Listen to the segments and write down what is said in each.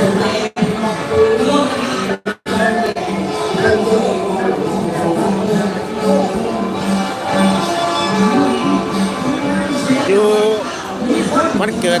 อยู่วันเกิด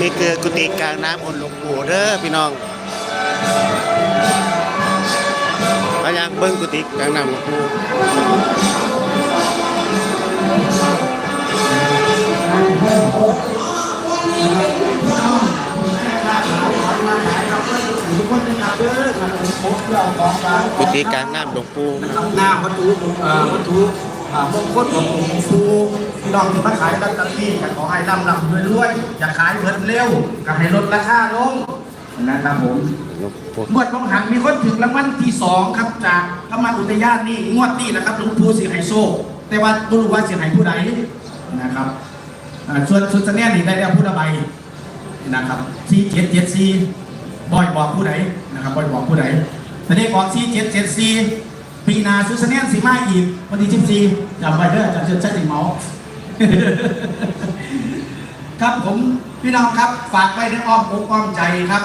มีเกลือกุฏิกลางน้ำอนหลวงปู่เด้อพี่น้องพยายามเบิ้งกุฏิกลางน้ำหลวงปู่กุฏิกลางน้ำหลวงปู่หน้าวัตถุวัตถุ มงคลของหลวงปู่พี่น้องที่มาขายลอตเตอรี่กันขอให้ร่ำรำรวยอย่าขายเพิ่นเร็วก็ให้ลดราคาลงนะครับผมหลวงวดบางหันมีคนถึงรางวัลที่สองครับจากพระมาอุทยานนี่งวดนี้นะครับหลวงปู่สิไฮโซแต่ว่าไม่รู้ว่าสิไฮผู้ใดนะครับส่วนส่วนแน่นี่ได้แล้วผู้ละใบนะครับสี่เจ็ดเจ็ดสี่บอยบอกผู้ใดนะครับบอยบอกผู้ใดแต่ได้บอกสี่เจ็ดเจ็ดสี่ ปีหนาสุสเนียนสีมาอีกวันที่สิบสี่จำไว้เด้อจำเชื่อใช่สิเมาครับผมพี่น้องครับฝากไว้ในอ้อมอกอ้อมใจครับ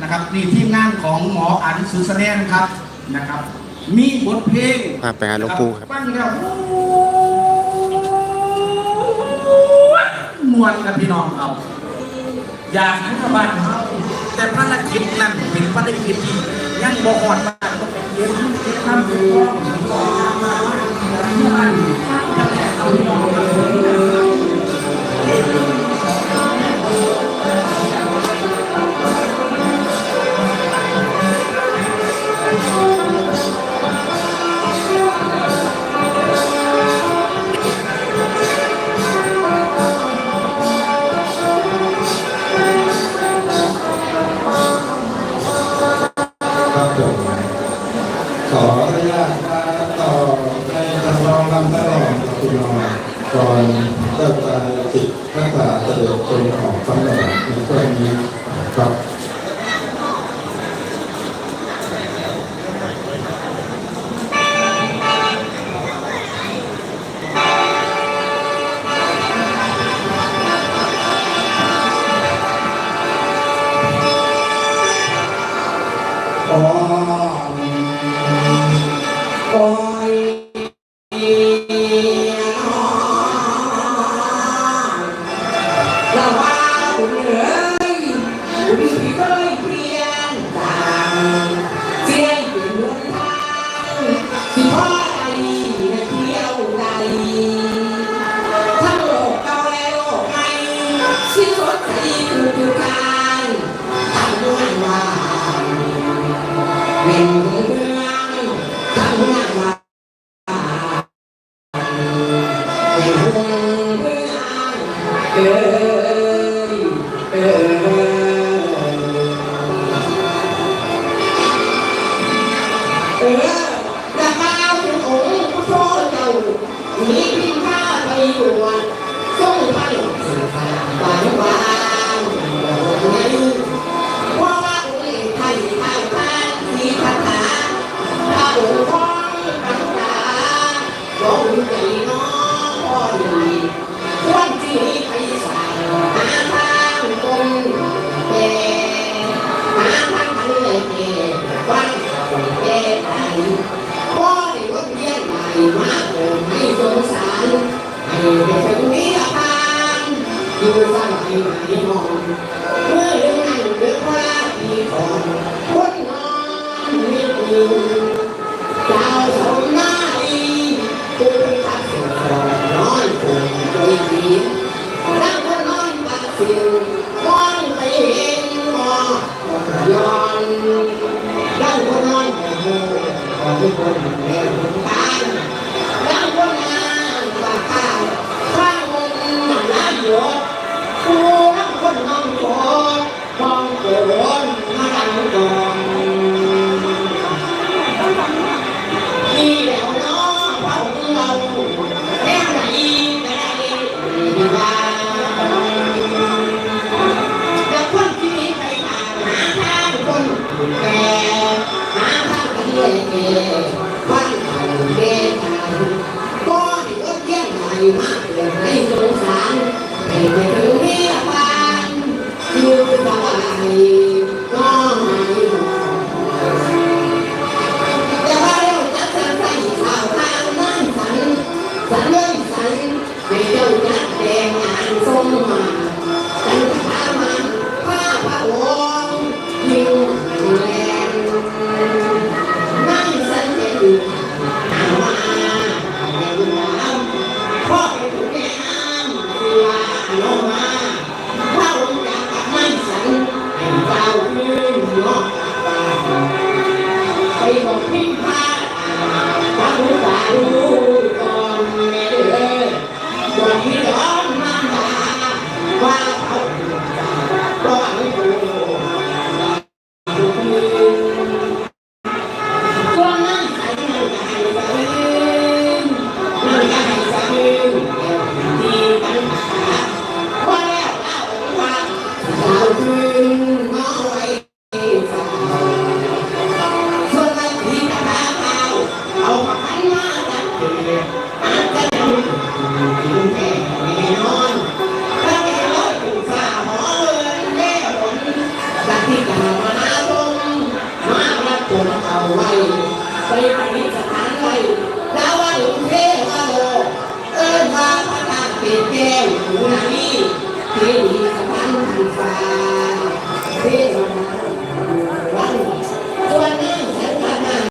นะครับนี่ทีมงานของหมออันสุสแนนครับนะครับ มีบทเพลงพาไปหาหลวงปู่ครับฟังแล้วมวนกับพี่น้องเราอยากให้ชาวบ้านเขาแต่ภารกิจนั้นเป็นภารกิจที่ยังบ่หอด บ้า เสด็จเป็นของตำรวจในกรณีครับ อยู่ตรงนี้ละพัยู่ฝั่งที่ไนเมื่อเรื่น้าที่ขอคนนนมีอยู่เาสมนาดีตัก็นทักษิอยผมโดยดีรักคนนอนสินมองไเห็นมยนรักคนนอน name. ริหารสถานไทยาวาดุเทวาโลเอิญมาพระนเปรตแวหูนานีเทวีสถานทันฟ้าเทวา